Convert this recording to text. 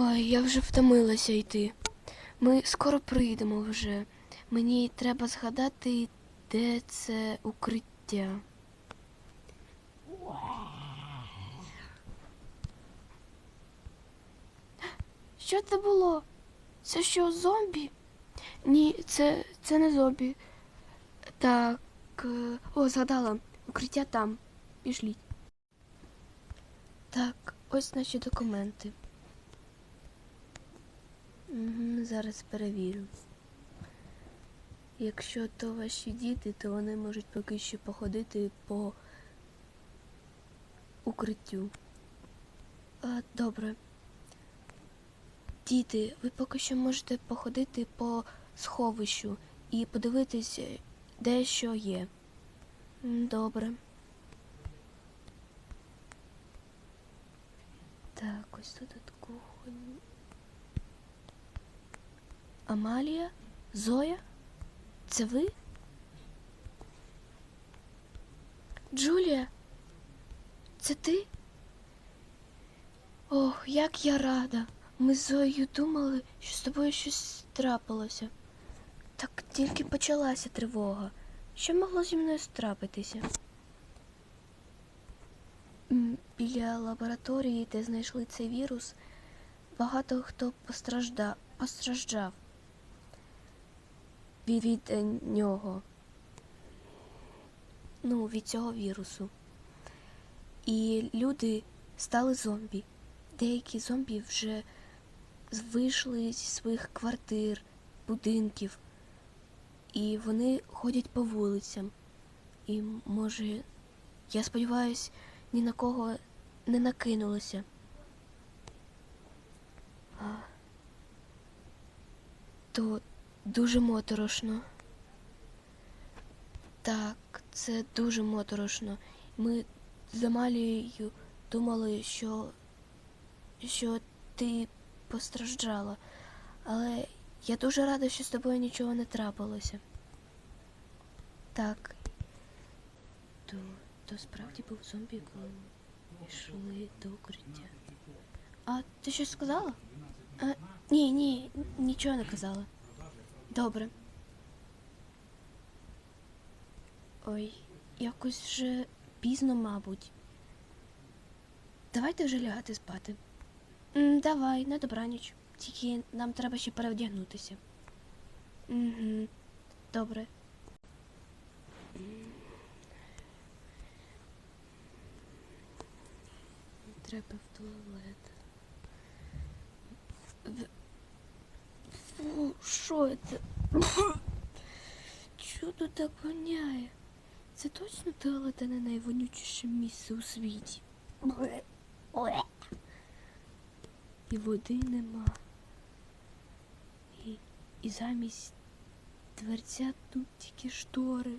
Ой, я вже втомилася йти. Ми скоро прийдемо вже. Мені треба згадати, де це укриття. Що це було? Це що, зомбі? Ні, це, це не зомбі. Так. е, О, згадала. Укриття там. Пішліть. Так, ось наші документи. Угу, зараз перевірю. Якщо то ваші діти, то вони можуть поки що походити по укриттю. А, добре. Діти, ви поки що можете походити по сховищу і подивитись, де що є. Добре. Так, ось тут кухонь. Амалія? Зоя? Це ви? Джулія? Це ти? Ох, як я рада. Ми з Зоєю думали, що з тобою щось трапилося. Так тільки почалася тривога. Що могло зі мною страпитися? Біля лабораторії, де знайшли цей вірус, багато хто постраждав, постраждав від, е, нього. Ну, від цього вірусу. І люди стали зомбі. Деякі зомбі вже вийшли зі своїх квартир, будинків, і вони ходять по вулицям. І може, я сподіваюсь, ні на кого не накинулося. То дуже моторошно. Так, це дуже моторошно. Ми з Амалією думали, що, що ти постраждала. Але я дуже рада, що з тобою нічого не трапилося. Так. То, то справді був зомбі, коли ми йшли до укриття. А ти щось сказала? А, ні, ні, нічого не казала. Добре. Ой, якось вже пізно, мабуть. Давайте вже лягати спати. М, давай, на добраніч. Тільки нам треба ще перевдягнутися. Угу. Добре. Треба в туалет. В- Фу, що це? Чого тут так воняє? Це точно туалет, не найвонючіше місце у світі. І води нема. І, і замість дверця тут тільки штори.